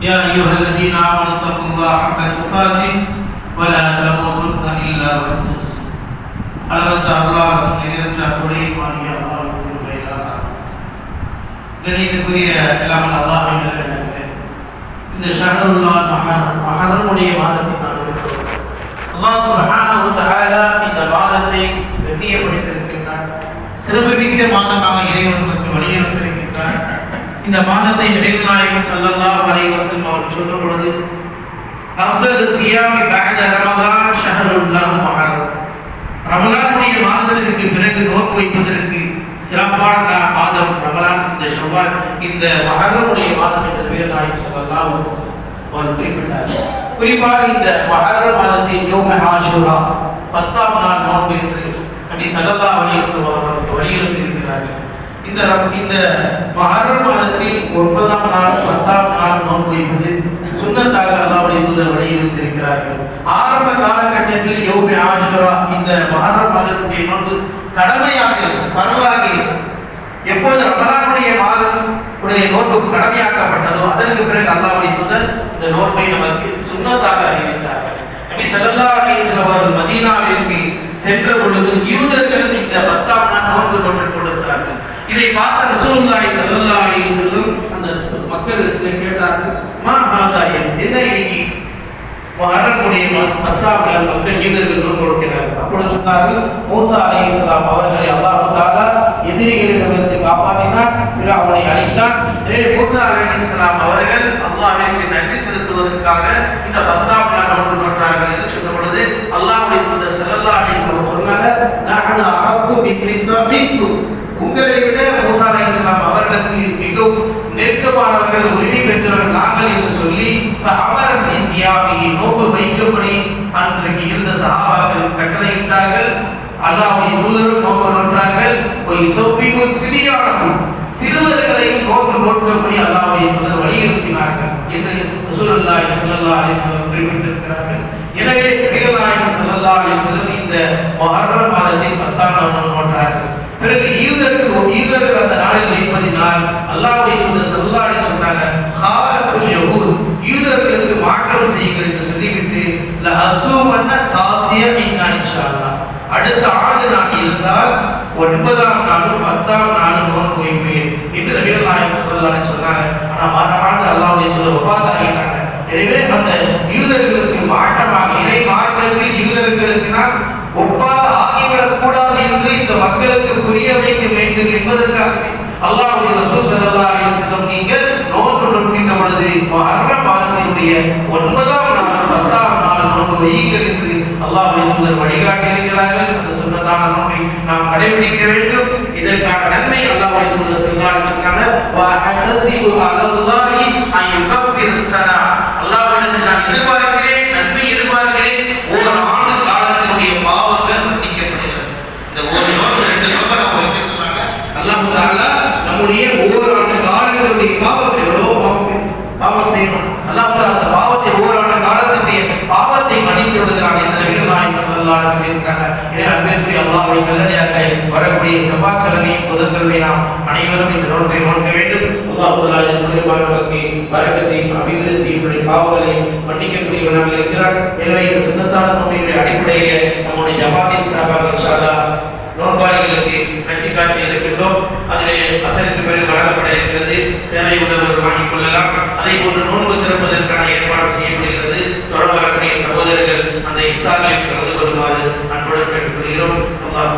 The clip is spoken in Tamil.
يا أيها الذين آمنوا اتقوا الله حق تقاته ولا تموتن إلا وأنتم مسلمون அளவற்ற அருளாளரும் நிகரற்ற கொடையுமாகிய அல்லாஹ்வின் பெயரால் கணிதக்குரிய எல்லாமல் அல்லாஹின் நல்லடியார்களே இந்த ஷஹருல்லா மஹர் மஹரமுடைய மாதத்தை இந்த மாதத்தை நபிகள் நாயகம் ஸல்லல்லாஹு அலைஹி வஸல்லம் அவர் சொல்லும் பொழுது அஃதலு சியாமி பஅத ரமலான் ஷஹருல்லாஹ் மஹர்ரம் ரமலானுடைய மாதத்திற்கு பிறகு நோக்கு வைப்பதற்கு சிறப்பான மாதம் ரமலான் இந்த செவ்வாய் இந்த மஹர்ரமுடைய மாதம் என்று நபிகள் நாயகம் ஸல்லல்லாஹு அலைஹி வஸல்லம் அவர் குறிப்பிட்டார் குறிப்பாக இந்த மஹர்ரம் மாதத்தில் யோம ஆஷூரா பத்தாம் நாள் நோன்பு என்று நபி ஸல்லல்லாஹு அலைஹி வஸல்லம் அவர்கள் வலியுறுத்தி இருக்கிறார்கள் இந்த ரம்- இந்த மகர மாதத்தில் ஒன்பதாம் நாள் பத்தாம் நாள் நோன்பு வைப்பது சுண்ணத்தாக அல்லாவுடைய தூதர் வலியுறுத்தியிருக்கிறார்கள். ஆரம்ப காலகட்டத்தில் யோமி ஆஷூரா இந்த மகர மாதத்துடைய நோன்பு கடமையாக இருக்கும் ஃபர்லாக இருக்கும். எப்போது ரமலானுடைய மாதம் உடைய நோன்பு கடமையாக்கப்பட்டதோ அதற்கு பிறகு அல்லாவுடைய தூதர் இந்த நோன்பை நமக்கு சுண்ணத்தாக அறிவித்தார்கள். நபி ஸல்லல்லாஹு அலைஹி அவர்கள் மதீனாவிற்கு சென்ற பொழுது யூதர்கள் இந்த பத்தாம் நாள் நோன்பு நோட்டு இதை பார்த்த ரசூலுல்லாஹி ஸல்லல்லாஹு அலைஹி வஸல்லம் அந்த மக்களிடத்தில் கேட்டார்கள் மா ஹாதா என்ன இன்னைக்கு முஹர்ரமுடைய ம- பத்தாம் நாள் மக்கள் யூதர்கள் நோன்பு கொடுக்கிறார்கள். அப்பொழுது சொன்னார்கள் மூசா அலைஹிஸ்ஸலாம் அவர்களை அல்லாஹ் தஆலா எதிரிகளிடமிருந்து காப்பாற்றினான் ஃபிரௌனை அழைத்தான். எனவே மூசா அலைஹிஸ்ஸலாம் அவர்கள் அல்லாஹ்விற்கு நன்றி செலுத்துவதற்காக இந்த பத்தாம் நாள் ஒன்று நோற்றார்கள் என்று சொன்ன பொழுது அல்லாஹ்வுடைய தூதர் ஸல்லல்லாஹு அலைஹி வஸல்லம் சொன்னாங்க நான் அஹக்கு பிக்ரிஸா பிக்கும் உங்களை விட மூசா அலைஹிஸ்லாம் அவர்களுக்கு மிகவும் நெருக்கமானவர்கள் உரிமை பெற்றவர்கள் நாங்கள் என்று சொல்லி நோம்பு வைக்கும்படி அன்றைக்கு இருந்த சகாபாக்கள் கட்டளையிட்டார்கள். அல்லாவுடைய தூதரும் நோம்பு நோற்றார்கள். ஒரு சொப்பியும் சிறியானவும் சிறுவர்களையும் நோக்கு நோக்கும்படி அல்லாவுடைய தூதர் வலியுறுத்தினார்கள் என்று ரசூலுல்லாஹி ஸல்லல்லாஹு அலைஹி வஸல்லம் குறிப்பிட்டிருக்கிறார்கள். எனவே நபிகள் நாயகம் ஸல்லல்லாஹு அலைஹி வஸல்லம் இந்த மஹர்ரம் மாதத்தின் 10 அசூமன்ன தாசிய அடுத்த ஆண்டு நான் இருந்தால் ஒன்பதாம் நாளும் பத்தாம் நாளும் நோன் போய்ப்பேன் என்று நபிகள் நாயகம் சொல்லலாம்னு சொன்னாங்க. ஆனா மறு ஆண்டு அல்லாஹ்வுடைய தூதர் ஆகிட்டாங்க எனவே அந்த யூதர்களுக்கு மாற்றமாக இறை மாற்றத்தில் யூதர்களுக்குனா நாம் ஆகிவிடக் கூடாது என்று இந்த மக்களுக்கு புரிய வைக்க வேண்டும் என்பதற்காக அல்லாவுடைய ரசூல் ஸல்லல்லாஹு அலைஹி நீங்கள் நோன்பு நோக்கின்ற பொழுது மகர மாதத்தினுடைய ஒன்பதாம் நோன்பு வையுங்கள் என்று அல்லாஹ்வுடைய தூதர் அந்த சொன்னதான நோன்பை நாம் கடைபிடிக்க வேண்டும். இதற்கான நன்மை அல்லாஹ் தூதர் ஸல்லல்லாஹு சொன்னாங்க. அல்லாஹ் ஹதசிபு நான் எதிர்பார்க்க முதற்கல்வி நாம் அனைவரும் இந்த நோன்பை நோக்க வேண்டும். அல்லாஹ் இதனுடைய மாணவர்களுக்கு வரக்கத்தையும் அபிவிருத்தியும் பாவங்களையும் மன்னிக்கக்கூடியவனாக இருக்கிறார் எனவே இந்த சுண்ணத்தான நோன்பினுடைய அடிப்படையிலே நம்முடைய ஜமாத்தின் சார்பாக இன்ஷால்லா நோன்பாளிகளுக்கு கட்சி காட்சி இருக்கின்றோம். அதிலே அசலுக்கு பிறகு வழங்கப்பட இருக்கிறது. தேவை உள்ளவர்கள் வாங்கிக் கொள்ளலாம். அதை போன்று நோன்பு திறப்பதற்கான ஏற்பாடு செய்யப்படுகிறது. தொடர வரக்கூடிய சகோதரர்கள் அந்த இஃப்தாரில் கலந்து கொள்ளுமாறு அன்புடன் கேட்டுக்கொள்கிறோம். அல்லாஹ்